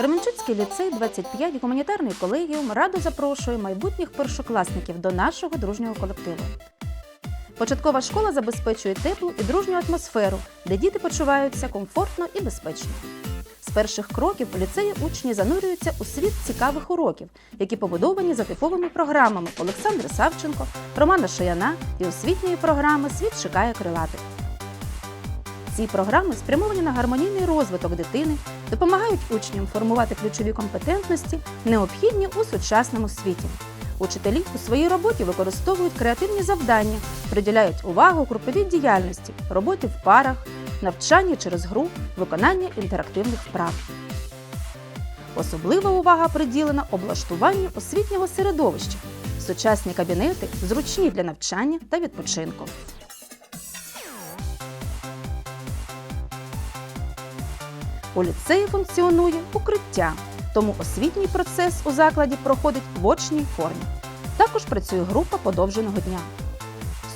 Кременчуцький ліцей 25 гуманітарний колегіум радо запрошує майбутніх першокласників до нашого дружнього колективу. Початкова школа забезпечує теплу і дружню атмосферу, де діти почуваються комфортно і безпечно. З перших кроків у ліцеї учні занурюються у світ цікавих уроків, які побудовані за типовими програмами Олександра Савченко, Романа Шияна і освітньої програми Світ шукає крилатих. Ці програми спрямовані на гармонійний розвиток дитини, допомагають учням формувати ключові компетентності, необхідні у сучасному світі. Учителі у своїй роботі використовують креативні завдання, приділяють увагу груповій діяльності, роботі в парах, навчанні через гру, виконання інтерактивних вправ. Особлива увага приділена облаштуванню освітнього середовища, сучасні кабінети зручні для навчання та відпочинку. У ліцеї функціонує укриття, тому освітній процес у закладі проходить в очній формі. Також працює група подовженого дня.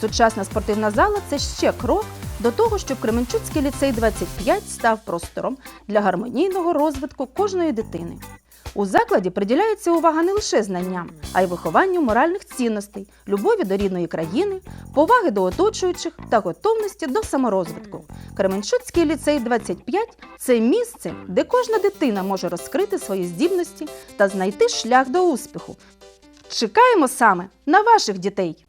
Сучасна спортивна зала це ще крок до того, щоб Кременчуцький ліцей 25 став простором для гармонійного розвитку кожної дитини. У закладі приділяється увага не лише знанням, а й вихованню моральних цінностей, любові до рідної країни, поваги до оточуючих та готовності до саморозвитку. Кременчуцький ліцей 25 це місце, де кожна дитина може розкрити свої здібності та знайти шлях до успіху. Чекаємо саме на ваших дітей!